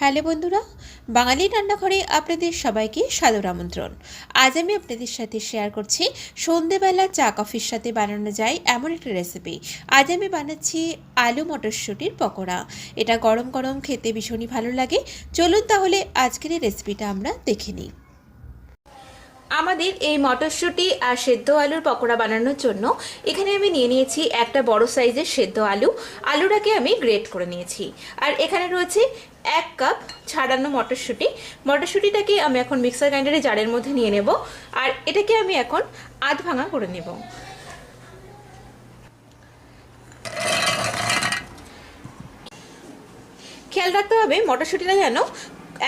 Hello বন্ধুরা, বাঙালি রান্নাঘরে আপনাদের সবাইকে সাদর আমন্ত্রণ। আজ আমি আপনাদের সাথে শেয়ার করছি সন্ধেবেলা চা কফির সাথে বানানো যায় এমন একটা রেসিপি আজ আমি বানাচ্ছি আলু মটরশুঁটির পকোড়া। এটা গরম গরম খেতে ভীষণই ভালো লাগে। চলুন তাহলে আজকের এই রেসিপিটা আমরা দেখে নিই। আমাদের এই মটরশুঁটি আর সেদ্ধ আলুর পকোড়া বানানোর জন্য এখানে আমি নিয়ে নিয়েছি একটা বড় সাইজের সেদ্ধ আলু। আলুটাকে আমি গ্রেট করে নিয়েছি। আর এখানে রয়েছে এক কাপ ছাড়ানো মটরশুঁটি। মটরশুঁটিটাকে আমি এখন মিক্সার গ্রাইন্ডারে জারের মধ্যে নিয়ে নেব। আর এটাকে আমি এখন আধ ভাঙা করে নেব। খেয়াল রাখতে হবে মটরশুঁটিটা যেন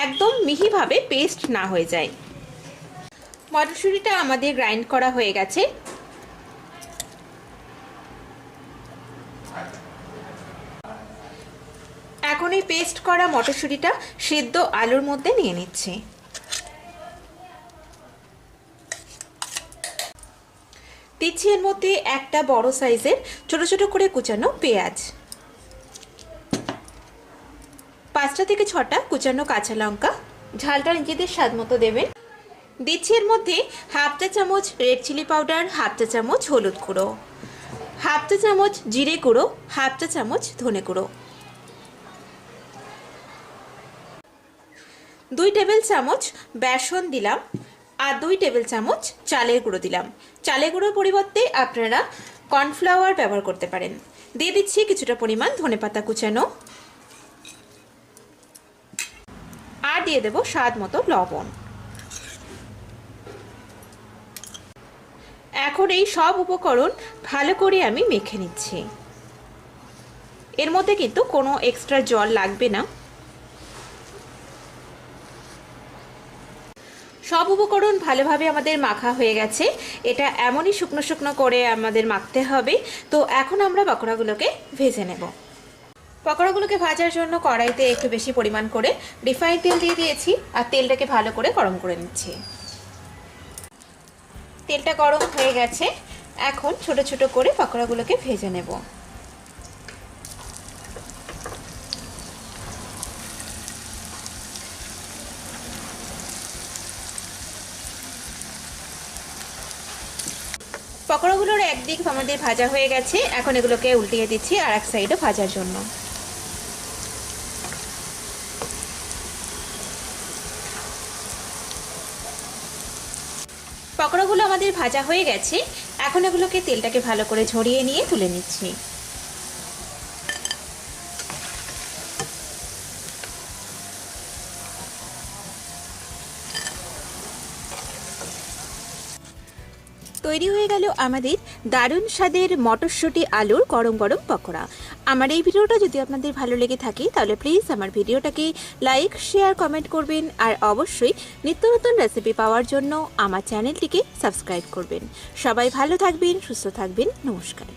একদম মিহিভাবে পেস্ট না হয়ে যায়। মটরশুঁটিটা আমাদের গ্রাইন্ড করা হয়ে গেছে। এখন এই পেস্ট করা মটরশুঁটিটা সেদ্ধ আলুর মধ্যে নিয়ে নিচ্ছি। দিচ্ছি এর মধ্যে একটা বড় সাইজের ছোট ছোট করে কুচানো পেঁয়াজ। পাঁচটা থেকে ছটা কুচানো কাঁচা লঙ্কা। ঝালটা নিজেদের স্বাদ মতো দেবেন। দিচ্ছি এর মধ্যে হাফ চা চামচ রেড চিলি পাউডার, হাফ চা চামচ হলুদ গুঁড়ো, হাফ চা চামচ জিরে গুঁড়ো, হাফ চা চামচ ধনে গুঁড়ো। দুই টেবিল চামচ বেসন দিলাম আর দুই টেবিল চামচ চালের গুঁড়ো দিলাম। চালের গুঁড়োর পরিবর্তে আপনারা কর্নফ্লাওয়ার ব্যবহার করতে পারেন। দিয়ে দিচ্ছি কিছুটা পরিমাণ ধনেপাতা কুচানো। আর দিয়ে দেবো স্বাদ মতো লবণ। এখন এই সব উপকরণ ভালো করে আমি মেখে নিচ্ছি। এর মধ্যে কিন্তু কোনো এক্সট্রা জল লাগবে না। সব উপকরণ ভালোভাবে আমাদের মাখা হয়ে গেছে। এটা এমনই শুকনো শুকনো করে আমাদের মাখতে হবে। তো এখন আমরা পকোড়াগুলোকে ভেজে নেব। পকোড়াগুলোকে ভাজার জন্য কড়াইতে একটু বেশি পরিমাণ করে রিফাইন তেল দিয়ে দিয়েছি আর তেলটাকে ভালো করে গরম করে নিচ্ছি। তেলটা গরম হয়ে গেছে। এখন ছোট ছোট করে পকোড়াগুলোকে ভেজে নেব। পকোড়াগুলোর একদিক আমাদের ভাজা হয়ে গেছে। এখন এগুলোকে উল্টিয়ে দিচ্ছি আর এক সাইডও ভাজার জন্য। পকোড়াগুলো আমাদের ভাজা হয়ে গেছে। এখন এগুলোকে তেলটাকে ভালো করে ঝরিয়ে নিয়ে তুলে নিচ্ছি। তৈরি হয়ে গেল আমাদের দারুণ স্বাদের মটরশুঁটি আলুর গরম গরম পকোড়া। আমার এই ভিডিওটা যদি আপনাদের ভালো লেগে থাকে, তাহলে প্লিজ আমার ভিডিওটাকে লাইক শেয়ার কমেন্ট করবেন আর অবশ্যই নিত্য নতুন রেসিপি পাওয়ার জন্য আমার চ্যানেলটিকে সাবস্ক্রাইব করবেন। সবাই ভালো থাকবেন, সুস্থ থাকবেন, নমস্কার।